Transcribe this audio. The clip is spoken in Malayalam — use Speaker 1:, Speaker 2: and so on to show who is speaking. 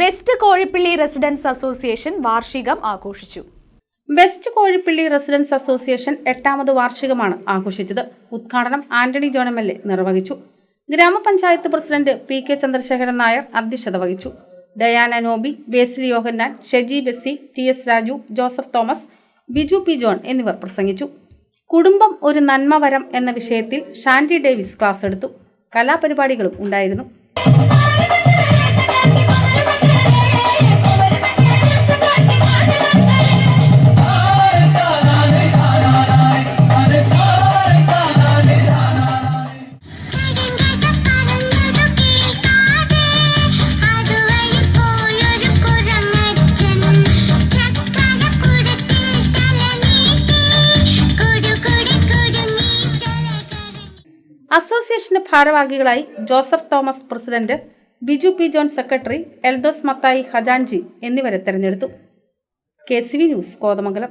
Speaker 1: വെസ്റ്റ് കോഴിപ്പള്ളി റെസിഡൻസ് അസോസിയേഷൻ വാർഷികം ആഘോഷിച്ചു.
Speaker 2: വെസ്റ്റ് കോഴിപ്പള്ളി റെസിഡൻസ് അസോസിയേഷൻ എട്ടാമത് വാർഷികമാണ് ആഘോഷിച്ചത്. ഉദ്ഘാടനം Antony John M L A നിർവഹിച്ചു. ഗ്രാമപഞ്ചായത്ത് president P K Chandrasekharan Nair അധ്യക്ഷത വഹിച്ചു. Diana Nobi Basil Yohannan Sheji Bessy T S Raju Joseph Thomas Biju P John എന്നിവർ പ്രസംഗിച്ചു. കുടുംബം ഒരു നന്മവരം എന്ന വിഷയത്തിൽ ഷാൻഡി ഡേവിസ് ക്ലാസ് എടുത്തു. കലാപരിപാടികളും ഉണ്ടായിരുന്നു. അസോസിയേഷന്റെ ഭാരവാഹികളായി Joseph Thomas president Biju P John secretary Eldhose Mathai ഹജാൻജി എന്നിവരെ തെരഞ്ഞെടുത്തു. K C V news Kothamangalam.